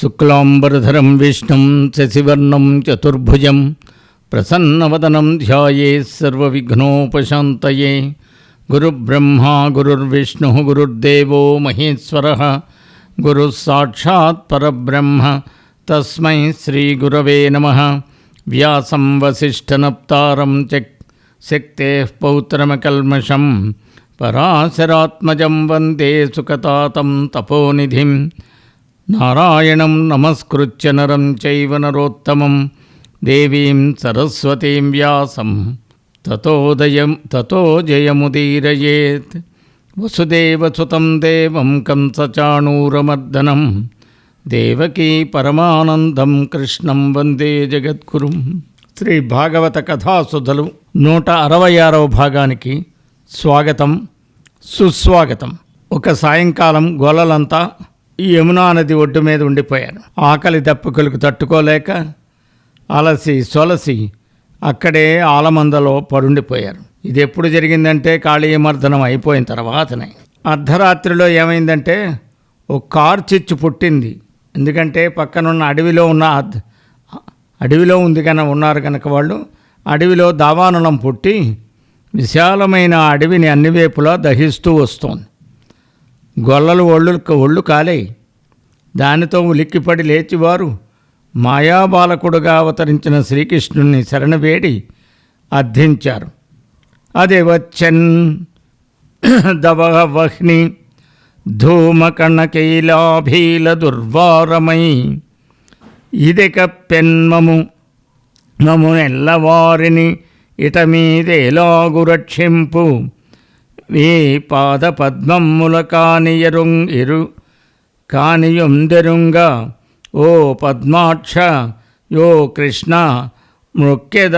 शुक्लाम्बरधरं विष्णु शशिवर्णं चतुर्भुज प्रसन्न वदनम ध्यानोपात गुरब्रह्म, गुरुर्विष्णुः, गुरुर्देवो महेश्वरः। गुरुः तस्म श्रीगुरव नम। व्या नमः व्यासं वसिष्ठनप्तारं च शक्तेः पौत्रमकल्मषं। पराशरात्मजं నారాయణం నమస్కృత్య నరం చైవ నరోత్తమం దేవీం సరస్వతీం వ్యాసం తతోదయం తతో జయముదీరయేత్ వసుదేవసుతం దేవం కంసచాణూరమర్దనం దేవకీ పరమానందం కృష్ణం వందే జగద్గురుం శ్రీ భాగవత కథాసుధలు నూట అరవై ఆరవ భాగానికి స్వాగతం సుస్వాగతం. ఒక సాయంకాలం గోలలంతా యమునా నది ఒడ్డు మీద ఉండిపోయారు ఆకలి దప్పుకులకు తట్టుకోలేక అలసి సొలసి అక్కడే ఆలమందలో పడుండిపోయారు ఇది ఎప్పుడు జరిగిందంటే కాళీయమర్దనం అయిపోయిన తర్వాతనే. అర్ధరాత్రిలో ఏమైందంటే ఒక కారు చిచ్చు పుట్టింది. ఎందుకంటే పక్కనున్న అడవిలో ఉన్న అడవిలో ఉంది కనుక ఉన్నారు కనుక వాళ్ళు అడవిలో దావానలం పుట్టి విశాలమైన అడవిని అన్ని వైపులా దహిస్తూ వస్తుంది. గొల్లలు ఒళ్ళు ఒళ్ళు కాలే దానితో ఉలిక్కిపడి లేచివారు మాయాబాలకుడుగా అవతరించిన శ్రీకృష్ణుని శరణవేడి అర్థించారు. అదే వచ్చన్ దవహ్ని ధూమకణకైలాభీల దుర్వారమై. ఇదిక పెన్మము మము ఎల్లవారిని ఇట మీదేలాగు రక్షింపు మీ పాద పద్మముల కానియరుం ఇరు కానియుందెరుంగా ఓ పద్మాక్ష యో కృష్ణ మృక్యద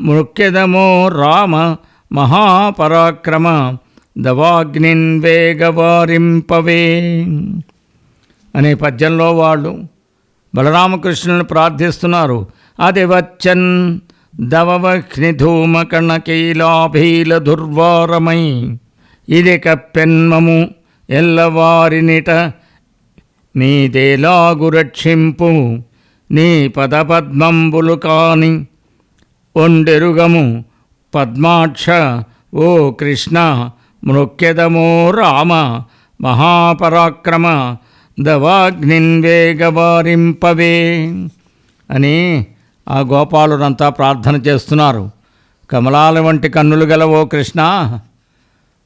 మృక్యదమో రామ మహాపరాక్రమ దవాగ్నిన్ వేగవారింపవే. అనే పద్యంలో వాళ్ళు బలరామకృష్ణుని ప్రార్థిస్తున్నారు. అది వచ్చన్ దవవహ్ని ధూమకణ కైలాభీల ఇది కప్పెన్మము ఎల్లవారినిట నీదేలాగు రక్షింపు నీ పదపద్మంబులు కాని ఒండెరుగము పద్మాక్ష ఓ కృష్ణ మృక్యదమో రామ మహాపరాక్రమ దవాగ్నిన్వేగవారింపవే అని ఆ గోపాలురంతా ప్రార్థన చేస్తున్నారు. కమలాల వంటి కన్నులు గల ఓ కృష్ణ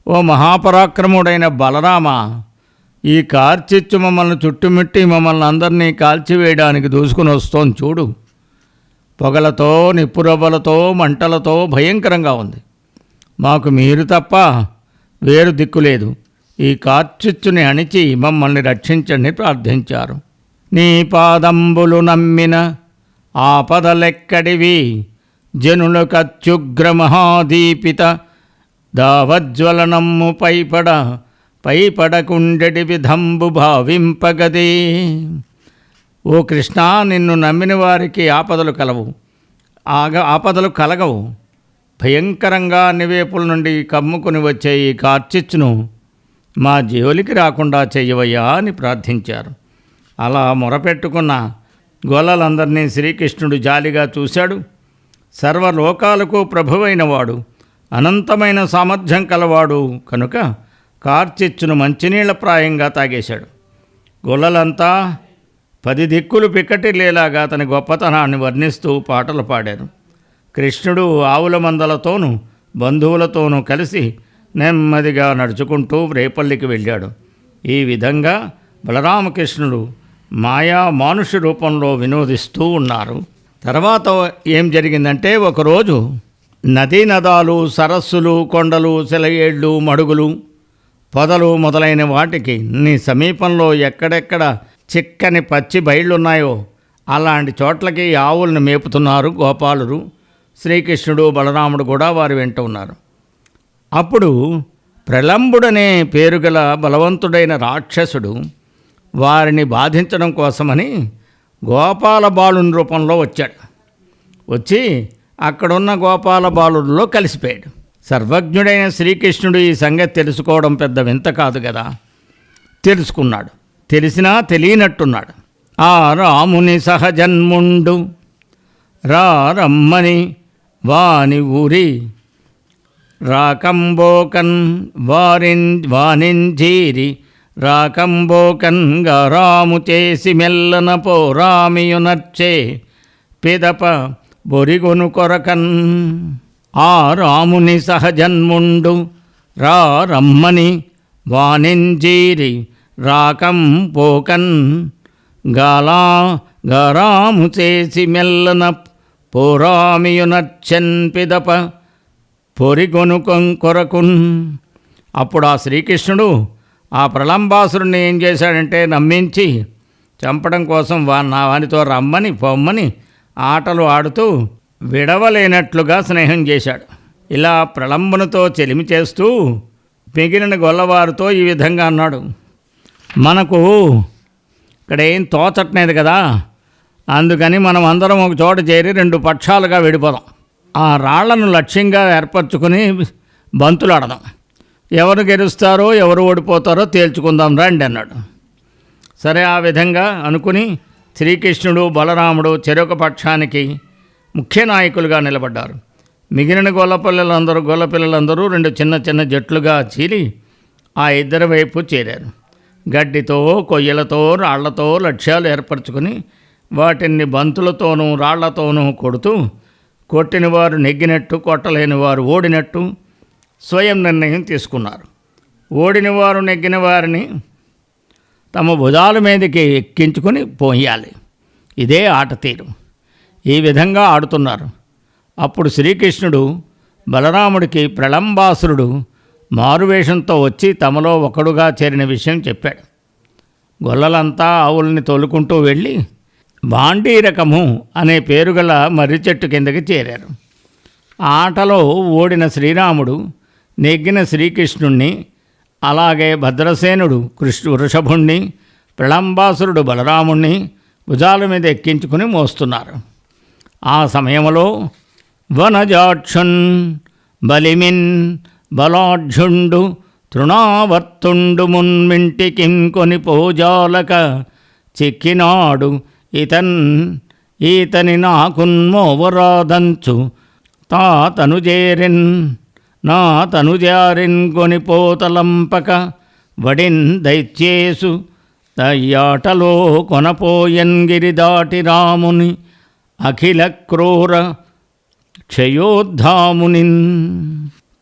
ఓ మహాపరాక్రముడైన బలరామ ఈ కార్చిచ్చు మమ్మల్ని చుట్టుముట్టి మమ్మల్ని అందరినీ కాల్చివేయడానికి దూసుకుని వస్తోంది చూడు. పొగలతో నిప్పురవ్వలతో మంటలతో భయంకరంగా ఉంది. మాకు మీరు తప్ప వేరు దిక్కు లేదు. ఈ కార్చిచ్చుని అణిచి మమ్మల్ని రక్షించండి ప్రార్థించారు. నీ పాదంబులు నమ్మిన ఆపదలెక్కడివి? జనులకత్యుగ్రమహాదీపిత కత్యుగ్ర మహాదీపిత దావజ్వలనమ్ము పైపడ పైపడకుండెడి విధంబు భావింపగదే. ఓ కృష్ణ నిన్ను నమ్మిన వారికి ఆపదలు కలవు. ఆగ ఆపదలు కలగవు. భయంకరంగా అన్ని వైపుల నుండి కమ్ముకుని వచ్చే ఈ కార్చిచ్చును మా జోలికి రాకుండా చెయ్యవయ్యా అని ప్రార్థించారు. అలా మొరపెట్టుకున్న గోలలందరినీ శ్రీకృష్ణుడు జాలిగా చూశాడు. సర్వలోకాలకు ప్రభువైన వాడు అనంతమైన సామర్థ్యం కలవాడు కనుక కార్చిచ్చును మంచినీళ్ళ ప్రాయంగా తాగేశాడు. గొల్లలంతా పది దిక్కులు పిక్కటిల్లేలాగా అతని గొప్పతనాన్ని వర్ణిస్తూ పాటలు పాడారు. కృష్ణుడు ఆవుల మందలతోనూ బంధువులతోనూ కలిసి నెమ్మదిగా నడుచుకుంటూ రేపల్లికి వెళ్ళాడు. ఈ విధంగా బలరామకృష్ణుడు మాయా మానుష రూపంలో వినోదిస్తూ ఉన్నారు. తర్వాత ఏం జరిగిందంటే ఒకరోజు నదీ నదాలు సరస్సులు కొండలు సెలయేళ్ళు మడుగులు పొదలు మొదలైన వాటికి నీ సమీపంలో ఎక్కడెక్కడ చిక్కని పచ్చి బయళ్ళున్నాయో అలాంటి చోట్లకి ఆవులను మేపుతున్నారు గోపాలుడు. శ్రీకృష్ణుడు బలరాముడు కూడా వారు వెంట ఉన్నారు. అప్పుడు ప్రలంబుడనే పేరుగల బలవంతుడైన రాక్షసుడు వారిని బాధించడం కోసమని గోపాల బాలుని రూపంలో వచ్చాడు. వచ్చి అక్కడున్న గోపాల బాలుడిలో కలిసిపోయాడు. సర్వజ్ఞుడైన శ్రీకృష్ణుడు ఈ సంగతి తెలుసుకోవడం పెద్ద వింత కాదు కదా? తెలుసుకున్నాడు. తెలిసినా తెలియనట్టున్నాడు. ఆ రాముని సహజన్ముండు రా రమ్మని వాని ఊరి రాకంబోకన్ వారిన్ వానింజీరి రాకంబోకంగా రాము చేసి మెల్లన పోరామియునర్చే పిదప బొరిగొను కొరకన్. ఆ రాముని సహజన్ముండు రా రమ్మని వాణింజీరి రాకం పోకన్ గాలా గరాము చేసి మెల్లన పోరామియునర్చెన్ పిదప పొరిగొనుకొం కొరకున్. అప్పుడు ఆ శ్రీకృష్ణుడు ఆ ప్రళంబాసురుణ్ణి ఏం చేశాడంటే నమ్మించి చంపడం కోసం వా నా వానితో రమ్మని పొమ్మని ఆటలు ఆడుతూ విడవలేనట్లుగా స్నేహం చేశాడు. ఇలా ప్రళంబనతో చెలిమి చేస్తూ మిగిలిన గొల్లవారితో ఈ విధంగా అన్నాడు. మనకు ఇక్కడ ఏం తోచట్లేదు కదా అందుకని మనం అందరం ఒక చోట చేరి రెండు పక్షాలుగా విడిపోదాం. ఆ రాళ్ళను లక్ష్యంగా ఏర్పరచుకుని బంతులు ఆడదాం ఎవరు గెలుస్తారో ఎవరు ఓడిపోతారో తేల్చుకుందాం రండి అన్నాడు. సరే ఆ విధంగా అనుకుని శ్రీకృష్ణుడు బలరాముడు చెరొక పక్షానికి ముఖ్య నాయకులుగా నిలబడ్డారు. మిగిలిన గొల్లపిల్లలందరూ గొల్లపిల్లలందరూ రెండు చిన్న చిన్న జట్లుగా చీలి ఆ ఇద్దరి వైపు చేరారు. గడ్డితో కొయ్యలతో రాళ్ళతో లక్ష్యాలు ఏర్పరచుకుని వాటిని బంతులతోనూ రాళ్ళతోనూ కొడుతూ కొట్టిన వారు నెగ్గినట్టు కొట్టలేని వారు ఓడినట్టు స్వయం నిర్ణయం తీసుకున్నారు. ఓడిన వారు నెగ్గిన వారిని తమ భుజాల మీదకి ఎక్కించుకొని పోయాలి. ఇదే ఆట తీరు. ఈ విధంగా ఆడుతున్నారు. అప్పుడు శ్రీకృష్ణుడు బలరాముడికి ప్రళంబాసురుడు మారువేషంతో వచ్చి తమలో ఒకడుగా చేరిన విషయం చెప్పాడు. గొల్లలంతా ఆవుల్ని తోలుకుంటూ వెళ్ళి బాండీరకము అనే పేరుగల మర్రి చెట్టు కిందకి చేరారు. ఆ ఆటలో ఓడిన శ్రీరాముడు నెగ్గిన శ్రీకృష్ణుణ్ణి అలాగే భద్రసేనుడు కృష్ణ వృషభుణ్ణి ప్రళంబాసురుడు బలరాముణ్ణి భుజాల మీద ఎక్కించుకుని మోస్తున్నారు. ఆ సమయంలో వనజాక్షున్ బలిమిన్ బలాఢ్యుండు తృణావర్తుండు మున్మింటికిం కొని పోజాలక చిక్కినాడు ఇతన్ ఈతని నాకున్మోవరాదంచు తాతను చేరిన్ నా తనుజారిన్ కొనిపోతలంపక వడిన్ దైత్యేసు తయ్యాటలో కొనపోయన్ గిరిదాటి రాముని అఖిల క్రూర క్షయోద్ధాముని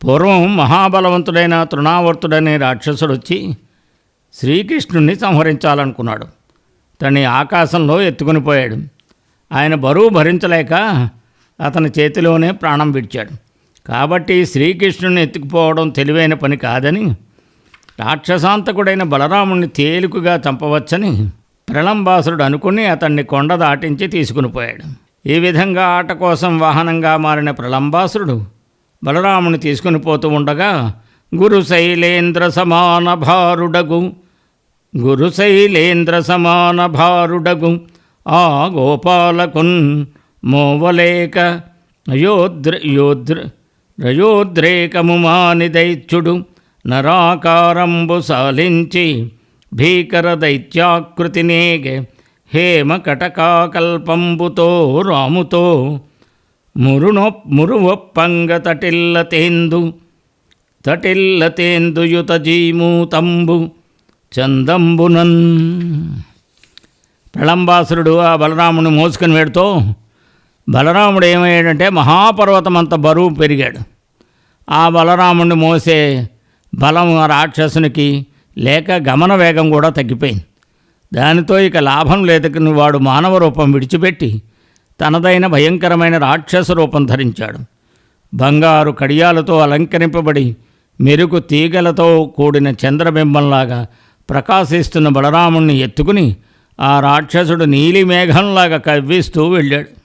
పూర్వం మహాబలవంతుడైన తృణావర్తుడనే రాక్షసుడు వచ్చి శ్రీకృష్ణుణ్ణి సంహరించాలనుకున్నాడు. తనని ఆకాశంలో ఎత్తుకుని పోయాడు. ఆయన బరువు భరించలేక అతని చేతిలోనే ప్రాణం విడిచాడు. కాబట్టి శ్రీకృష్ణుని ఎత్తుకుపోవడం తెలివైన పని కాదని రాక్షసాంతకుడైన బలరాముణ్ణి తేలికగా చంపవచ్చని ప్రళంబాసురుడు అనుకుని అతన్ని కొండ దాటించి తీసుకుని పోయాడు. ఈ విధంగా ఆట కోసం వాహనంగా మారిన ప్రళంబాసురుడు బలరాముని తీసుకుని పోతూ ఉండగా గురు శైలేంద్ర సమాన భారుడగు గురు శైలేంద్ర సమాన భారుడగు ఆ గోపాలకున్ మోవలేక అయోద్ర యోద్ర రయోద్రేకముమాని దైత్యుడు నరాకారంబు సాలించి భీకర దైత్యాకృతినేగె హేమ కటకాకల్పంబుతో రాముతో మురునొ మురువొప్పంగ తటిల్లతేందు తటిల్లతేందుయుత జీమూతంబు చందంబునన్. ప్రళంబాసురుడు ఆ బలరాముని మోసుకుని వెడుతూ బలరాముడు ఏమయ్యాడంటే మహాపర్వతం అంత బరువు పెరిగాడు. ఆ బలరాముడిని మోసే బలం రాక్షసునికి లేక గమన వేగం కూడా తగ్గిపోయింది. దానితో ఇక లాభం లేదకుని వాడు మానవ రూపం విడిచిపెట్టి తనదైన భయంకరమైన రాక్షస రూపం ధరించాడు. బంగారు కడియాలతో అలంకరింపబడి మెరుగు తీగలతో కూడిన చంద్రబింబంలాగా ప్రకాశిస్తున్న బలరాముణ్ణి ఎత్తుకుని ఆ రాక్షసుడు నీలి మేఘంలాగా కవ్విస్తూ వెళ్ళాడు.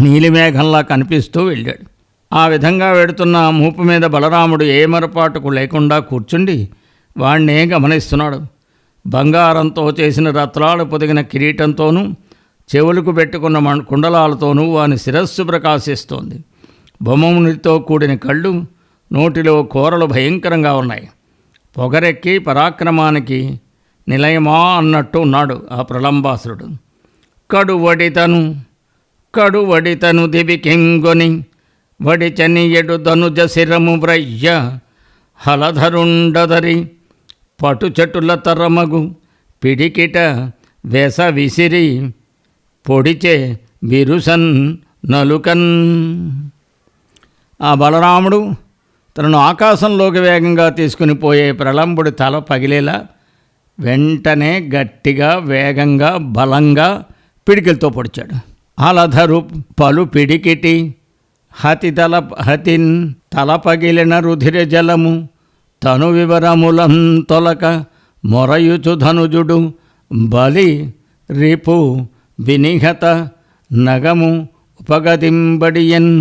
నీలిమేఘంలా కనిపిస్తూ వెళ్ళాడు. ఆ విధంగా వెడుతున్న మూపు మీద బలరాముడు ఏమరపాటుకు లేకుండా కూర్చుండి వాణ్ణే గమనిస్తున్నాడు. బంగారంతో చేసిన రత్నాలు పొదిగిన కిరీటంతోనూ చెవులకు పెట్టుకున్న కుండలాలతోనూ వాని శిరస్సు ప్రకాశిస్తోంది. బొమ్మమునితో కూడిన కళ్ళు నోటిలో కూరలు భయంకరంగా ఉన్నాయి. పొగరెక్కి పరాక్రమానికి నిలయమా అన్నట్టు ఉన్నాడు ఆ ప్రలంబాసురుడు కడువడితను కడువడితను దివికెంగొని వడిచనియడు ధనుజ శిరము బ్రయ్య హలధరుండదరి పటుచటుల చెట్టుల తరమగు పిడికిట వేస విసిరి పొడిచే బిరుసన్ నలుకన్. ఆ బలరాముడు తనను ఆకాశంలోకి వేగంగా తీసుకుని పోయే ప్రళంబుడి తల పగిలేలా వెంటనే గట్టిగా వేగంగా బలంగా పిడికిలతో పొడిచాడు. అలధరు పలు పిడికిటి హతి తల హతిన్ తల పగిలిన రుధిర జలము తను వివరములం తొలక మొరయుచు ధనుజుడు బలి రిపు వినిహత నగము ఉపగదింబడియన్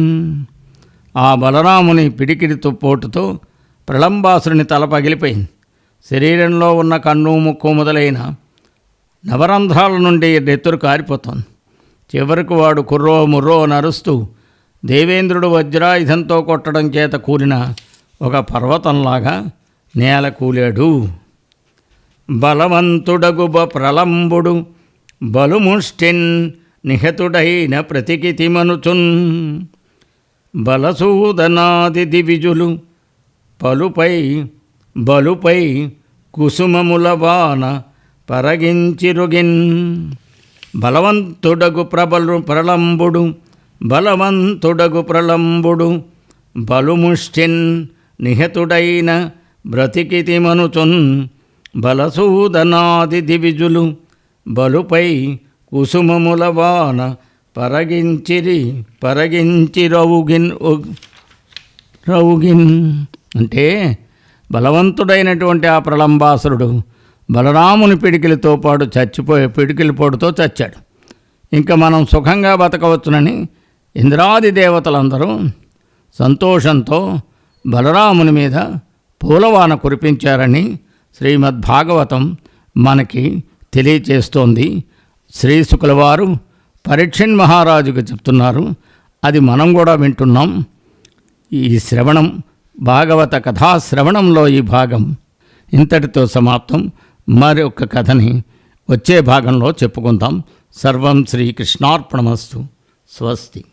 ఆ బలరాముని పిడికిడితో పోటుతో ప్రళంబాసుని తల పగిలిపోయింది. శరీరంలో ఉన్న కన్ను ముక్కు మొదలైన నవరంధ్రాల నుండి నెత్తురు కారిపోతుంది. చివరికి వాడు కుర్రో ముర్రో నరుస్తూ దేవేంద్రుడు వజ్రాయుధంతో కొట్టడం చేత కూలిన ఒక పర్వతంలాగా నేల కూలాడు. బలవంతుడగుబ ప్రలంబుడు బలుముష్టిన్ నిహతుడైన ప్రతికితిమనుచున్. బలసూదనాది దివిజులు పలుపై బలుపై కుసుమముల వాన పరగించిరుగిన్. బలవంతుడగు ప్రబలు ప్రళంబుడు బలవంతుడగు ప్రళంబుడు బలుముష్టిన్ నిహతుడైన బ్రతికితి మనుచున్ బలసూదనాది దివిజులు బలుపై కుసుమముల వాన పరగించిరి పరగించి రవుగిన్ రవుగిన్. అంటే బలవంతుడైనటువంటి ఆ ప్రళంబాసురుడు బలరాముని పిడికిలతో పాటు చచ్చిపోయే పిడికిలి పోటుతో చచ్చాడు. ఇంకా మనం సుఖంగా బతకవచ్చునని ఇంద్రాది దేవతలందరూ సంతోషంతో బలరాముని మీద పూలవాన కురిపించారని శ్రీమద్భాగవతం మనకి తెలియచేస్తోంది. శ్రీ శుకుల వారు మహారాజుకు చెప్తున్నారు. అది మనం కూడా వింటున్నాం. ఈ శ్రవణం భాగవత కథా శ్రవణంలో ఈ భాగం ఇంతటితో సమాప్తం. మరి ఒక కథని వచ్చే భాగంలో చెప్పుకుందాం. సర్వం శ్రీకృష్ణార్పణమస్తు. స్వస్తి.